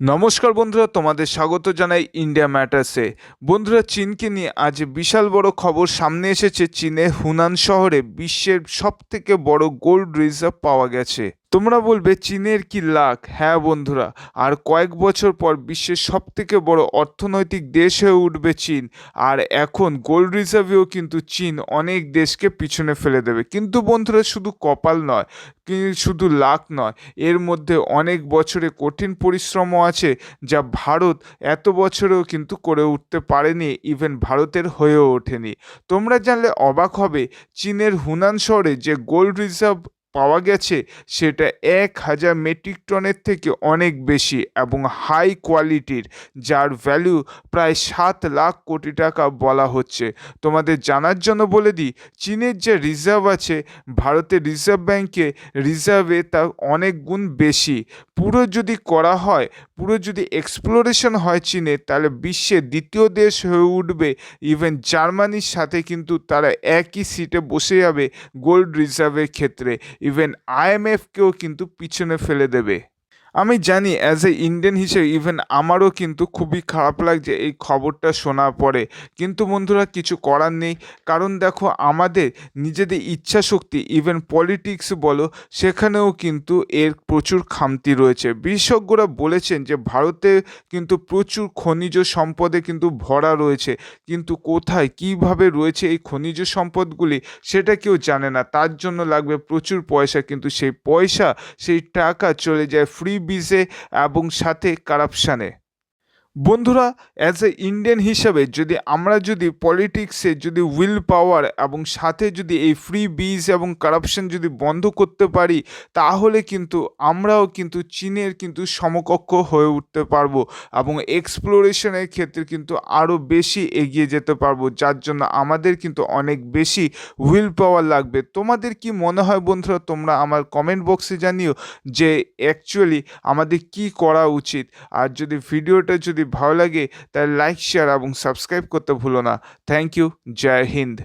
নমস্কার বন্ধুরা, তোমাদের স্বাগত জানাই ইন্ডিয়া ম্যাটার্সে বন্ধুরা, চীনকে নিয়ে আজ বিশাল বড় খবর সামনে এসেছে। চীনের হুনান শহরে বিশ্বের সবথেকে বড় গোল্ড রিজার্ভ পাওয়া গেছে। তোমরা বলবে, চীনের কি লাখ? হ্যাঁ বন্ধুরা, আর কয়েক বছর পর বিশ্বের সব থেকে বড় অর্থনৈতিক দেশ হয়ে উঠবে চীন, আর এখন গোল্ড রিজার্ভেও কিন্তু চীন অনেক দেশকে পিছনে ফেলে দেবে। কিন্তু বন্ধুরা, শুধু কপাল নয় শুধু লাখ নয়, এর মধ্যে অনেক বছরে কঠিন পরিশ্রমও আছে যা ভারত এত বছরেও কিন্তু করে উঠতে পারেনি, ইভেন ভারতের হয়েও ওঠেনি। তোমরা জানলে অবাক হবে, চীনের হুনান শহরে যে গোল্ড রিজার্ভ পাওয়া গেছে, সেটা এক হাজার মেট্রিক টনের থেকে অনেক বেশি এবং হাই কোয়ালিটির যার ভ্যালু প্রায় সাত লাখ কোটি টাকা বলা হচ্ছে। তোমাদের জানার জন্য বলে দিই, চীনের যে রিজার্ভ আছে, ভারতের রিজার্ভ ব্যাংকে রিজার্ভে তা অনেক গুণ বেশি। পুরো যদি করা হয়, পুরো যদি এক্সপ্লোরেশন হয় চীনে, তাহলে বিশ্বের দ্বিতীয় দেশ হয়ে উঠবে। ইভেন জার্মানির সাথে কিন্তু তারা একই সিটে বসে যাবে গোল্ড রিজার্ভের ক্ষেত্রে। ইভেন আইএমএফকেও কিন্তু পিছনে ফেলে দেবে। আমি জানি অ্যাজ এ ইন্ডিয়ান হিসেবে ইভেন আমারও কিন্তু খুবই খারাপ লাগছে এই খবরটা শোনার পরে। কিন্তু বন্ধুরা, কিছু করার নেই। কারণ দেখো, আমাদের নিজেদের ইচ্ছা শক্তি ইভেন পলিটিক্স বলো, সেখানেও কিন্তু এর প্রচুর খামতি রয়েছে। বিশেষজ্ঞরা বলেছেন যে, ভারতে কিন্তু প্রচুর খনিজ সম্পদে কিন্তু ভরা রয়েছে। কিন্তু কোথায়, কীভাবে রয়েছে এই খনিজ সম্পদগুলি, সেটা কেউ জানে না। তার জন্য লাগবে প্রচুর পয়সা। কিন্তু সেই পয়সা, সেই টাকা চলে যায় ফ্রি বিজে এবং সাথে কারাপশানে বন্ধুরা অ্যাজ এ ইন্ডিয়ান হিসাবে যদি আমরা যদি পলিটিক্সে যদি উইল পাওয়ার এবং সাথে যদি এই ফ্রি বিজ এবং কারাপশন যদি বন্ধ করতে পারি, তাহলে কিন্তু আমরাও কিন্তু চীনের কিন্তু সমকক্ষ হয়ে উঠতে পারব এবং এক্সপ্লোরেশনের ক্ষেত্রে কিন্তু আরও বেশি এগিয়ে যেতে পারব। যার জন্য আমাদের কিন্তু অনেক বেশি উইল পাওয়ার লাগবে। তোমাদের কি মনে হয় বন্ধুরা? তোমরা আমার কমেন্ট বক্সে জানিও যে অ্যাকচুয়ালি আমাদের কি করা উচিত। আর যদি ভিডিওটা যদি ভালো লাগে তাহলে লাইক শেয়ার এবং সাবস্ক্রাইব করতে ভুলো না। Thank you Joy Hind